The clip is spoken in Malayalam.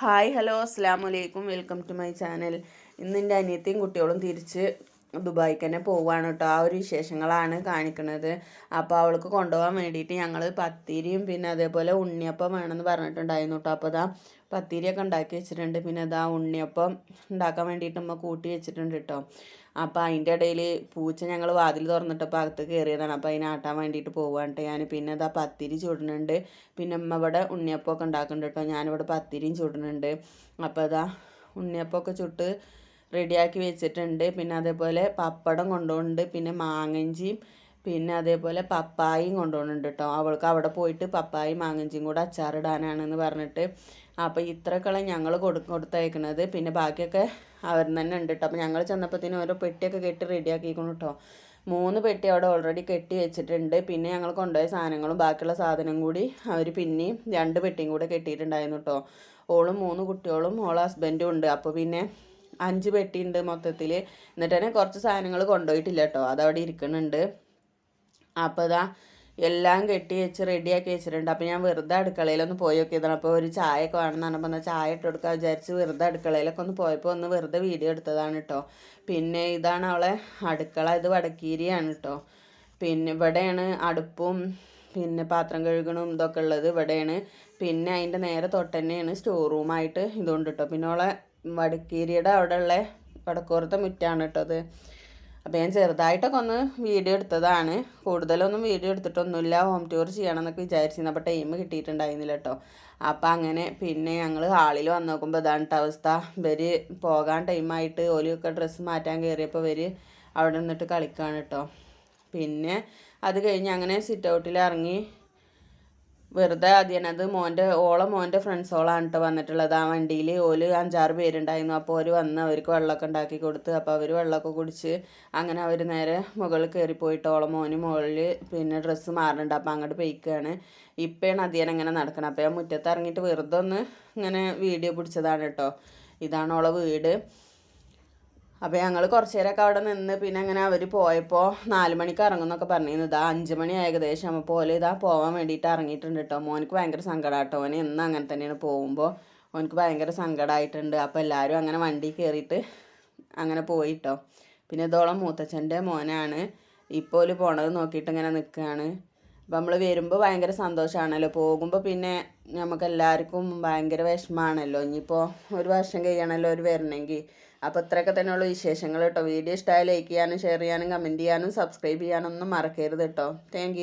ഹായ് ഹലോ അസ്സാം വലൈക്കും വെൽക്കം ടു മൈ ചാനൽ. ഇന്ന് എന്റെ അനിയത്തിയും കുട്ടികളും തിരിച്ച് ദുബായിക്ക് തന്നെ പോവുകയാണ് കേട്ടോ ആ ഒരു വിശേഷങ്ങളാണ് കാണിക്കുന്നത് അപ്പോൾ അവൾക്ക് കൊണ്ടുപോകാൻ വേണ്ടിയിട്ട് ഞങ്ങൾ പത്തിരിയും പിന്നെ അതേപോലെ ഉണ്ണിയപ്പം വേണമെന്ന് പറഞ്ഞിട്ടുണ്ടായിരുന്നു കേട്ടോ അപ്പോൾ അതാ പത്തിരിയൊക്കെ ഉണ്ടാക്കി വെച്ചിട്ടുണ്ട്. പിന്നെ അതാ ഉണ്ണിയപ്പം ഉണ്ടാക്കാൻ വേണ്ടിയിട്ട് ഉമ്മ കൂട്ടി വെച്ചിട്ടുണ്ട് കേട്ടോ അപ്പോൾ അതിന്റെ ഇടയിൽ പൂച്ച ഞങ്ങൾ വാതിൽ തുറന്നിട്ടപ്പോൾ അകത്ത് കയറിയതാണ് അപ്പോൾ അതിനെ ആട്ടാൻ വേണ്ടിയിട്ട് പോവാണ്ട് ഞാൻ പിന്നെ അതാ പത്തിരി ചുടുന്നുണ്ട്. പിന്നെ ഉമ്മ ഇവിടെ ഉണ്ണിയപ്പമൊക്കെ ഉണ്ടാക്കുന്നുണ്ട് കേട്ടോ ഞാനിവിടെ പത്തിരിയും ചുടുന്നുണ്ട്. അപ്പോൾ അതാ ഉണ്ണിയപ്പമൊക്കെ ചുട്ട് റെഡിയാക്കി വെച്ചിട്ടുണ്ട്. പിന്നെ അതേപോലെ പപ്പടം കൊണ്ടുപോകുന്നുണ്ട്. പിന്നെ മാങ്ങഞ്ചിയും പിന്നെ അതേപോലെ പപ്പായയും കൊണ്ടുപോകുന്നുണ്ട് കേട്ടോ. അവൾക്ക് അവിടെ പോയിട്ട് പപ്പായും മാങ്ങഞ്ചിയും കൂടെ അച്ചാറിടാനാണെന്ന് പറഞ്ഞിട്ട്. അപ്പോൾ ഇത്രയൊക്കെയുള്ള ഞങ്ങൾ കൊടു കൊടുത്തയക്കുന്നത് പിന്നെ ബാക്കിയൊക്കെ അവർ തന്നെ ഉണ്ട് കേട്ടോ. അപ്പോൾ ഞങ്ങൾ ചെന്നപ്പോഴത്തേനും ഓരോ പെട്ടിയൊക്കെ കെട്ടി റെഡിയാക്കിക്കണം കേട്ടോ. മൂന്ന് പെട്ടി അവിടെ ഓൾറെഡി കെട്ടി വെച്ചിട്ടുണ്ട്. പിന്നെ ഞങ്ങൾ കൊണ്ടുപോയ സാധനങ്ങളും ബാക്കിയുള്ള സാധനം കൂടി അവർ പിന്നെയും രണ്ട് പെട്ടിയും കൂടെ കെട്ടിയിട്ടുണ്ടായിരുന്നു കേട്ടോ. ഓളും മൂന്ന് കുട്ടികളും ഓളെ ഹസ്ബൻഡും ഉണ്ട്. അപ്പോൾ പിന്നെ അഞ്ച് പെട്ടി ഉണ്ട് മൊത്തത്തിൽ എന്നിട്ട് തന്നെ കുറച്ച് സാധനങ്ങൾ കൊണ്ടുപോയിട്ടില്ല കേട്ടോ. അതവിടെ ഇരിക്കുന്നുണ്ട്. അപ്പോൾ ഇതാ എല്ലാം കെട്ടി വെച്ച് റെഡിയാക്കി വെച്ചിട്ടുണ്ട്. അപ്പോൾ ഞാൻ വെറുതെ അടുക്കളയിലൊന്ന് പോയി നോക്കിയതാണ്. അപ്പോൾ ഒരു ചായയൊക്കെ വേണമെന്ന് പറഞ്ഞപ്പോൾ ചായ ഇട്ട് കൊടുക്കാൻ വിചാരിച്ച് വെറുതെ അടുക്കളയിലൊക്കെ ഒന്ന് പോയപ്പോൾ ഒന്ന് വെറുതെ വീഡിയോ എടുത്തതാണ് കേട്ടോ. പിന്നെ ഇതാണ് അവളെ അടുക്കള. ഇത് വടക്കീരിയാണ് കേട്ടോ. പിന്നെ ഇവിടെയാണ് അടുപ്പും പിന്നെ പാത്രം കഴുകണും ഇതൊക്കെ ഉള്ളത് ഇവിടെയാണ്. പിന്നെ അതിന്റെ നേരെ തൊട്ട് തന്നെയാണ് സ്റ്റോർ റൂമായിട്ട് ഇതുകൊണ്ട് കേട്ടോ. പിന്നെ അവളെ വടക്കീരിയുടെ അവിടെയുള്ള വടക്കോറത്തെ മുറ്റാണ് കേട്ടോ അത്. അപ്പോൾ ഞാൻ ചെറുതായിട്ടൊക്കെ ഒന്ന് വീഡിയോ എടുത്തതാണ്. കൂടുതലൊന്നും വീഡിയോ എടുത്തിട്ടൊന്നുമില്ല. ഹോം ടൂർ ചെയ്യണം എന്നൊക്കെ വിചാരിച്ചിരുന്നു. അപ്പോൾ ടൈം കിട്ടിയിട്ടുണ്ടായിരുന്നില്ല കേട്ടോ. അപ്പോൾ അങ്ങനെ പിന്നെ ഞങ്ങൾ ഹാളിൽ വന്ന് നോക്കുമ്പോൾ ഇതാണ് അവസ്ഥ. ഇവർ പോകാൻ ടൈമായിട്ട് ഓലിയൊക്കെ ഡ്രസ്സ് മാറ്റാൻ കയറിയപ്പോൾ ഇവർ അവിടെ നിന്നിട്ട് കളിക്കുകയാണ് കേട്ടോ പിന്നെ അത് കഴിഞ്ഞ് അങ്ങനെ സിറ്റ് ഔട്ടിൽ ഇറങ്ങി വെറുതെ അതിനത് മോന്റെ ഓളെ മോന്റെ ഫ്രണ്ട്സോളാണ് കേട്ടോ വന്നിട്ടുള്ളത്. ആ വണ്ടിയിൽ ഓൽ അഞ്ചാറ് പേരുണ്ടായിരുന്നു. അപ്പോൾ അവർ വന്ന് അവർക്ക് വെള്ളമൊക്കെ ഉണ്ടാക്കി കൊടുത്ത്. അപ്പോൾ അവർ വെള്ളമൊക്കെ കുടിച്ച് അങ്ങനെ അവർ നേരെ മുകളിൽ കയറിപ്പോയിട്ട് ഓളെ മോന് മുകളിൽ പിന്നെ ഡ്രസ്സ് മാറുന്നുണ്ട് അപ്പോൾ അങ്ങോട്ട് പെയ്ക്കുകയാണ് ഇപ്പോഴാണ് അധ്യയനം ഇങ്ങനെ നടക്കണം അപ്പോൾ ഞാൻ മുറ്റത്ത് ഇറങ്ങിയിട്ട് വെറുതെ ഒന്ന് ഇങ്ങനെ വീഡിയോ പിടിച്ചതാണ് കേട്ടോ ഇതാണ് ഓളെ വീട്. അപ്പോൾ ഞങ്ങൾ കുറച്ച് നേരമൊക്കെ അവിടെ നിന്ന് പിന്നെ അങ്ങനെ അവർ പോയപ്പോൾ നാല് മണിക്ക് ഇറങ്ങുന്നൊക്കെ പറഞ്ഞിരുന്നു ഇതാ അഞ്ച് മണി ഏകദേശം. അപ്പോൾ പോലെ ഇതാ പോകാൻ വേണ്ടിയിട്ട് ഇറങ്ങിയിട്ടുണ്ട് കേട്ടോ മോനിക്ക് ഭയങ്കര സങ്കടം കേട്ടോ ഓന് എന്നും അങ്ങനെ തന്നെയാണ് പോകുമ്പോൾ ഓനക്ക് ഭയങ്കര സങ്കടമായിട്ടുണ്ട് അപ്പോൾ എല്ലാവരും അങ്ങനെ വണ്ടി കയറിയിട്ട് അങ്ങനെ പോയിട്ടോ പിന്നെ ഇതോളം മൂത്തച്ഛന്റെ മോനാണ്. ഇപ്പോൾ പോണത് നോക്കിയിട്ട് ഇങ്ങനെ നിൽക്കുകയാണ് അപ്പം നമ്മൾ വരുമ്പോൾ ഭയങ്കര സന്തോഷമാണല്ലോ പോകുമ്പോൾ പിന്നെ നമുക്ക് എല്ലാവർക്കും ഭയങ്കര വിഷമമാണല്ലോ ഇനിയിപ്പോൾ ഒരു വർഷം കഴിയണമല്ലോ ഒരു വരണമെങ്കിൽ അപ്പോൾ ഇത്രയൊക്കെ തന്നെയുള്ള വിശേഷങ്ങൾ കേട്ടോ. വീഡിയോ ഇഷ്ടമായ ലൈക്ക് ചെയ്യാനും ഷെയർ ചെയ്യാനും കമന്റ് ചെയ്യാനും സബ്സ്ക്രൈബ് ചെയ്യാനൊന്നും മറക്കരുത് കേട്ടോ. താങ്ക്